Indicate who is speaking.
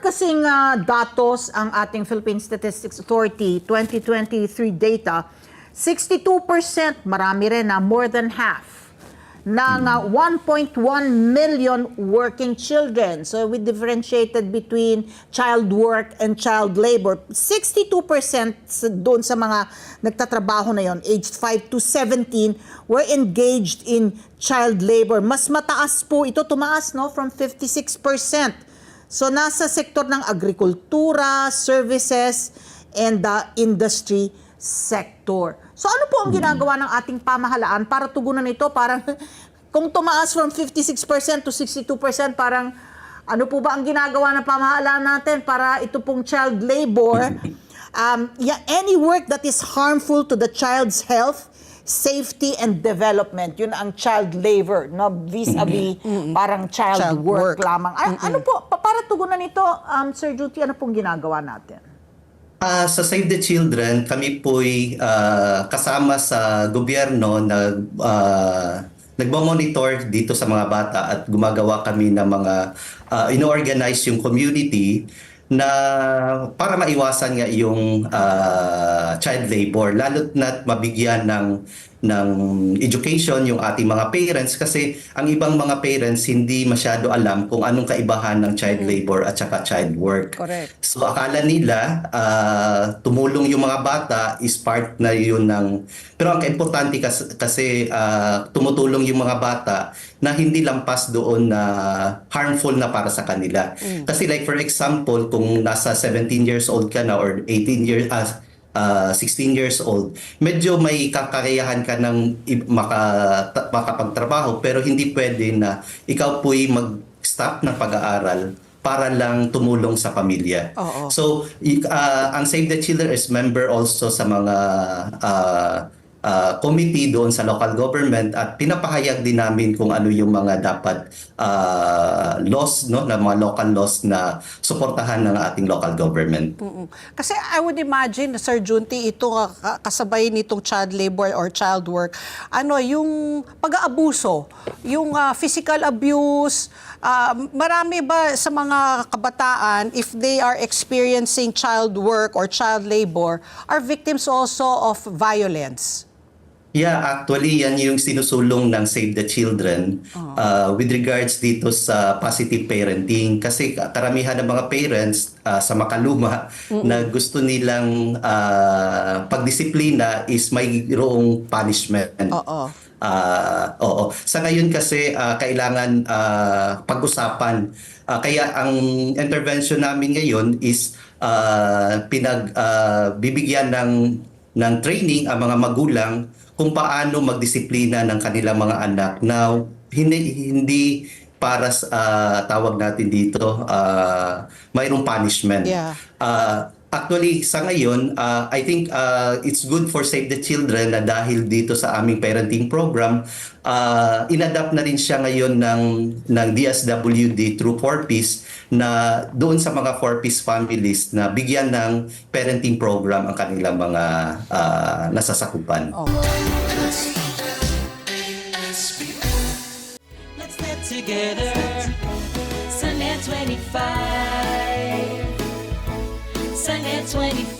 Speaker 1: kasing ah, datos ang ating Philippine Statistics Authority 2023 data, 62% marami rin na more than half ng ah, 1.1 million working children. So we differentiated between child work and child labor. 62% sa- doon sa mga nagtatrabaho na yon, aged 5 to 17, were engaged in child labor. Mas mataas po ito, tumaas no, from 56%. So nasa sektor ng agrikultura, services, and the industry sector. So ano po ang ginagawa ng ating pamahalaan para tugunan ito? Parang kung tumaas from 56% to 62%, parang ano po ba ang ginagawa ng pamahalaan natin para ito pong child labor? Um, yeah, any work that is harmful to the child's health, safety, and development. Yun ang child labor, no? vis-a-vis parang child,
Speaker 2: Child
Speaker 1: work,
Speaker 2: work.
Speaker 1: lamang. A- ano po, pa- para tugunan ito, um, Sir Juti, ano pong ginagawa natin?
Speaker 3: Ah, sa Save the Children, kami po'y ah, kasama sa gobyerno na ah, nagmo-monitor dito sa mga bata at gumagawa kami ng mga ah, ino-organize yung community na para maiwasan nga yung ah, child labor lalo't na mabigyan ng ng education yung ating mga parents kasi ang ibang mga parents hindi masyado alam kung anong kaibahan ng child labor at saka child work.
Speaker 2: Correct.
Speaker 3: So akala nila ah, tumulong yung mga bata is part na yun ng pero ang importante kasi, kasi ah, tumutulong yung mga bata na hindi lampas doon na harmful na para sa kanila. Kasi like for example, kung nasa 17 years old ka na or 18 years ah, ah, 16 years old, medyo may kakayahan ka ng maka, makapagtrabaho pero hindi pwede na ikaw po'y mag-stop ng pag-aaral para lang tumulong sa pamilya.
Speaker 2: Oo.
Speaker 3: So, ah, ang Save the Children is member also sa mga ah, ah, committee doon sa local government at pinapahayag din namin kung ano yung mga dapat ah, laws, no, na mga local laws na suportahan ng ating local government.
Speaker 2: Mm. Kasi I would imagine, Sir Junti, ito ka- kasabay nitong child labor or child work, ano, yung pag-aabuso, yung ah, physical abuse, ah, marami ba sa mga kabataan, if they are experiencing child work or child labor, are victims also of violence?
Speaker 3: Yeah, actually yan yung sinusulong ng Save the Children uh, with regards dito sa positive parenting kasi karamihan ng mga parents uh, sa makaluma na gusto nilang uh, pagdisiplina is mayroong punishment.
Speaker 2: Oo.
Speaker 3: Ah, oo. Sa ngayon kasi ah, kailangan ah, pag-usapan. Ah, kaya ang intervention namin ngayon is ah, pinag ah, bibigyan ng ng training ang mga magulang kung paano magdisiplina ng kanilang mga anak na hindi hindi para sa ah, tawag natin dito ah, mayroong punishment.
Speaker 2: Yeah.
Speaker 3: Uh, actually, sa ngayon, uh, I think uh, it's good for Save the Children na dahil dito sa aming parenting program, uh, inadapt na rin siya ngayon ng, ng DSWD through 4Ps na doon sa mga 4Ps families na bigyan ng parenting program ang kanilang mga uh, nasasakupan.
Speaker 4: Let's get together. Sunday 25. Sunday 25.